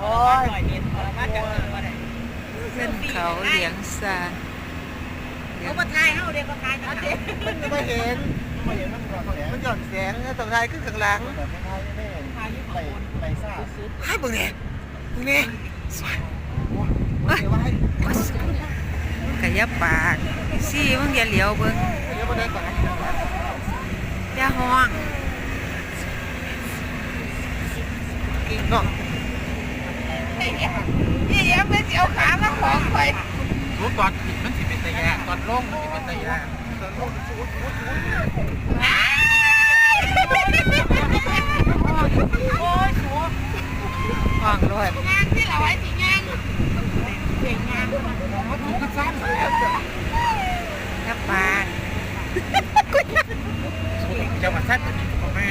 โอ้ยมาจากเมืองมาได้ขึ้นเขาเหลียงซานเหลียเขางมาทายเฮาเด้มาทายกันเด้มันไม่เห็นไม่เห็นมันก่อนแหลมันหย่อนแสงแล้วตรงท้ายขึ้นข้างหลังแต่ไม่ได้ไม่เห็นไปไปซ่าให้เบิ่งเนี่ยเบิ่งเนี่ยสวยเดี๋ยวว่าให้กะยับปากซี่มึงอย่าเหลียวเบิ่งเดี๋ยวมาเดินก่อนนะอย่าห้องกิ่งเนาะนี่ยังไม่เจียวขามาของไปรู้ตอนผิดมันสิเป็นตะแยาตอนโล่งมันสิเป็นตะยาตอนลงชูดชูดชูดโอ้ยหัวห้องรถงานที่เราไว้สิงานเก่งงานมันถูกกันซ้ำแล้วยับปากจังหวัดสั้นเป็นขอแม่